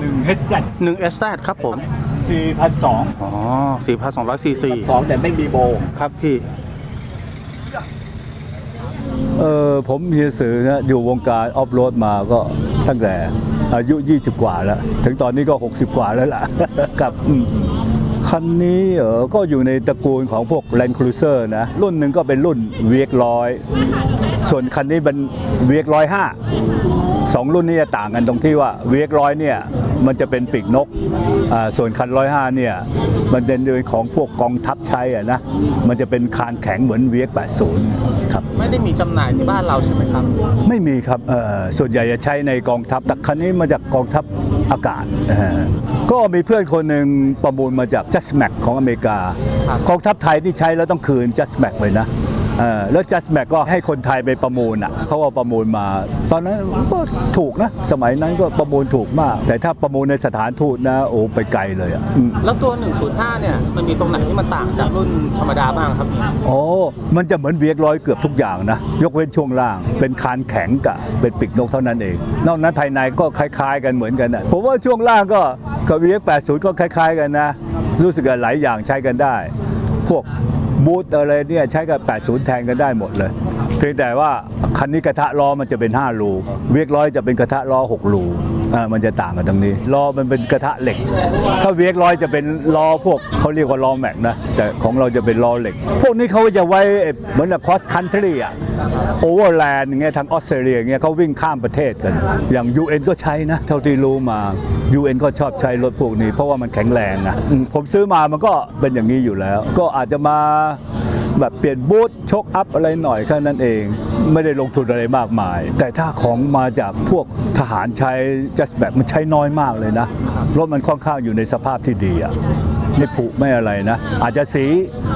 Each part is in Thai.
หนึ่งเฮดเซตหนึ่งเอสแซครับผม สี่พันสองอ๋อสี่พันสองร้อยซีซีสองแต่ไม่มีโบ ครับพี่ เออผมเฮียสือนะอยู่วงการออฟโรดมาก็ตั้งแต่อายุ 20 กว่าแล้ว ถึงตอนนี้ก็ 60 กว่าแล้วล่ะครับอืมคันนี้เออก็อยู่ในตระกูลของพวก Land Cruiser นะ รุ่นหนึ่งก็เป็นรุ่น VX ร้อยส่วนคันนี้เป็น VX ร้อยห้า สองรุ่นนี้จะต่างกันตรงที่ว่า VX ร้อยเนี่ยมันจะเป็นปีกนกอ่าส่วนคันร้อยห้าเนี่ยมันเป็นของพวกกองทัพใช้อะนะมันจะเป็นคานแข็งเหมือน VX 80ครับไม่ได้มีจำหน่ายที่บ้านเราใช่ไหมครับ ไม่มีครับเอ่อส่วนใหญ่จะใช้ในกองทัพแต่คันนี้มาจากกองทัพอากาศเอ่อก็มีเพื่อนคนหนึ่งประมูลมาจาก Just Max ของอเมริกาครับกองทัพไทยที่ใช้แล้วต้องคืน Just Max เลยนะ เอ่อแล้ว Just Max ก็ให้คนไทยไปประมูลอะเขาก็ประมูลมา ตอนนั้นก็ถูกนะ สมัยนั้นก็ประมูลถูกมาก แต่ถ้าประมูลในสถานทูตนะโอ้ไปไกลเลยอะอืมแล้วตัว 105 เนี่ย มันมีตรงไหนที่มันต่างจากรุ่นธรรมดาบ้างครับพี่โอ้มันจะเหมือนเวียกร้อยเกือบทุกอย่างนะ ยกเว้นช่วงล่าง เป็นคานแข็งกับเป็นปีกนกเท่านั้นเอง นอกนั้นภายในก็คล้าย ๆ กันเหมือนกันนะผมว่าช่วงล่างก็กับเวียก80 ก็คล้าย ๆ กันนะ รู้สึกว่าหลายอย่างใช้กันได้ พวก บูตอะไรเนี่ยใช้กับ 80 แทนกันได้หมดเลย เพียงแต่ว่าคันนี้กระทะล้อมันจะเป็น 5 รู เวียกร้อยจะเป็นกระทะล้อ 6 รู มันจะต่างกันตรงนี้ล้อมันเป็นกระทะเหล็ก ถ้าเวียกร้อยจะเป็นล้อพวกเขาเรียกว่าล้อแม็กนะแต่ของเราจะเป็นล้อเหล็ก พวกนี้เขาจะไว้เหมือนกับ cross country อะ overland อย่างเงี้ยทางออสเตรเลียเงี้ยเขาวิ่งข้ามประเทศกัน อย่าง UN ก็ใช้นะ เท่าที่รู้มา UN ก็ชอบใช้รถพวกนี้ เพราะว่ามันแข็งแรงนะผมซื้อมามันก็เป็นอย่างนี้อยู่แล้ว ก็อาจจะมาแบบเปลี่ยนบูทชกอัพอะไรหน่อยแค่นั้นเอง ไม่ได้ลงทุนอะไรมากมาย แต่ถ้าของมาจากพวกทหารใช้จัสแบบมันใช้น้อยมากเลยนะรถมันค่อนข้างอยู่ในสภาพที่ดีอะไม่ผุไม่อะไรนะ อาจจะสี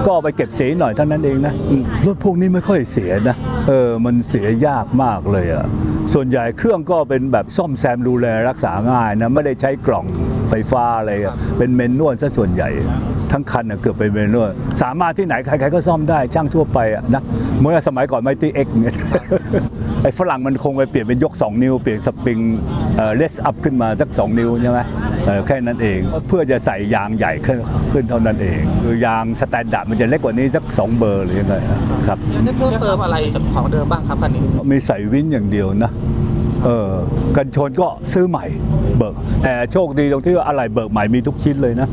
ก็เอาไปเก็บสีหน่อยเท่านั้นเองนะอืมรถพวกนี้ไม่ค่อยเสียนะเออมันเสียยากมากเลยอะส่วนใหญ่เครื่องก็เป็นแบบซ่อมแซมดูแลรักษาง่ายนะไม่ได้ใช้กล่องไฟฟ้าอะไรอะเป็นเมนนวลซะส่วนใหญ่ ทั้งคันน่ะเกือบเป็นเมนนวลสามารถที่ไหนใครๆก็ซ่อมได้ช่างทั่วไปอะนะ เมื่อสมัยก่อนไม่ตีเอ็กเนี่ยไอ้ฝรั่งมันคงไปเปลี่ยนเป็นยก 2 นิ้ว เปลี่ยนสปริงเลสอัพขึ้นมาสัก 2 นิ้วใช่ไหมเออแค่นั้นเอง เพื่อจะใส่ยางใหญ่ขึ้นขึ้นเท่านั้นเอง คือยางสแตนดาร์ดมันจะเล็กกว่านี้สัก 2 เบอร์หรือยังไงครับได้เพิ่มเติมอะไรจากของเดิมบ้างครับคันนี้ มีใส่วินอย่างเดียวนะเออกันชนก็ซื้อใหม่เบิกแต่โชคดีตรงที่ว่าอะไรเบิกใหม่มีทุกชิ้นเลยนะ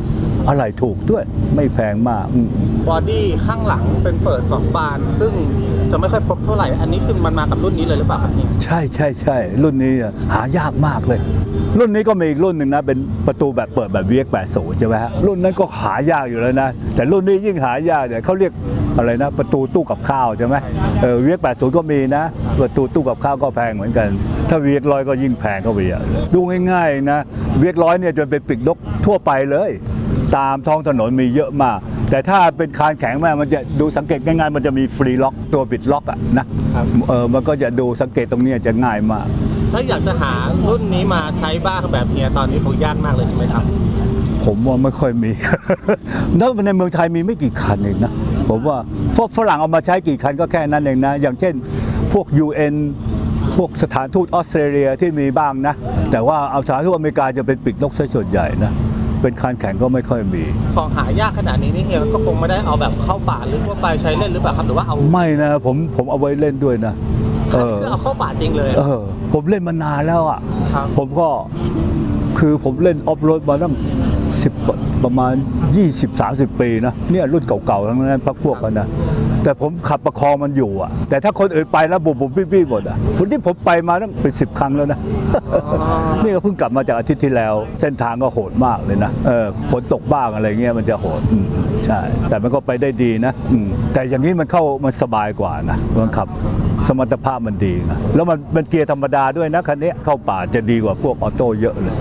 อะไรถูกด้วย ไม่แพงมากอืมบอดี้ข้างหลังเป็นเปิด2บาน ซึ่งจะไม่ค่อยพบเท่าไหร่ อันนี้คือมันมากับรุ่นนี้เลยหรือเปล่าครับนี่ใช่ใช่ใช่รุ่นนี้อะหายากมากเลย รุ่นนี้ก็มีอีกรุ่นหนึ่งนะ เป็นประตูแบบเปิดแบบ VX80 ใช่ไหมฮะรุ่นนั้นก็หายากอยู่แล้วนะ แต่รุ่นนี้ยิ่งหายากเนี่ยเขาเรียกอะไรนะ ประตูตู้กับข้าวใช่ไหมเออ VX80 ก็มีนะ ประตูตู้กับข้าวก็แพงเหมือนกัน ถ้า VX100 ก็ยิ่งแพงเข้าไปอะดูง่ายๆนะ VX100 เนี่ยจะเป็นปีกนกทั่วไปเลย ตามท้องถนนมีเยอะมาก แต่ถ้าเป็นคานแข็งมากมันจะดูสังเกตง่ายๆมันจะมีฟรีล็อกตัวบิดล็อกอะนะเออมันก็จะดูสังเกตตรงเนี้ยจะง่ายมาก ถ้าอยากจะหารุ่นนี้มาใช้บ้างแบบเฮียตอนนี้คงยากมากเลยใช่ไหมครับ ผมว่าไม่ค่อยมีแล้วในเมืองไทยมีไม่กี่คันเองนะผมว่าฝฝรั่งเอามาใช้กี่คันก็แค่นั้นเองนะ อย่างเช่นพวก UN พวกสถานทูตออสเตรเลียที่มีบ้างนะ แต่ว่าเอาสถานทูตอเมริกาจะเป็นปีกนกซะส่วนใหญ่นะ เป็นคันแข็งก็ไม่ค่อยมี ของหายากขนาดนี้นี่เฮียก็คงไม่ได้เอาแบบเข้าป่าหรือทั่วไปใช้เล่นหรือเปล่าครับหรือว่าเอาไม่นะผมผมเอาไว้เล่นด้วยนะเอคันอนี้คือเอาเข้าป่าจริงเลยเออ ผมเล่นมานานแล้วอะครับผมก็คือผมเล่นออฟโรดมาตั้งสิบประมาณ 20-30 ปีนะเนี่ยรุ่นเก่าๆทั้งนั้นพักพวกกันนะ แต่ผมขับประคองมันอยู่อะ แต่ถ้าคนอื่นไปแล้วบุบบุบบี้บี้หมดอะคนที่ผมไปมาตั้งเป็นสิบครั้งแล้วนะ นี่ก็เพิ่งกลับมาจากอาทิตย์ที่แล้ว เส้นทางก็โหดมากเลยนะเออฝนตกบ้างอะไรเงี้ยมันจะโหดอืมใช่ แต่มันก็ไปได้ดีนะอืมแต่อย่างนี้มันเข้ามันสบายกว่านะมันขับสมรรถภาพมันดีนะแล้วมันมันเกียร์ธรรมดาด้วยนะคันนี้เข้าป่าจะดีกว่าพวกออโต้เยอะเลย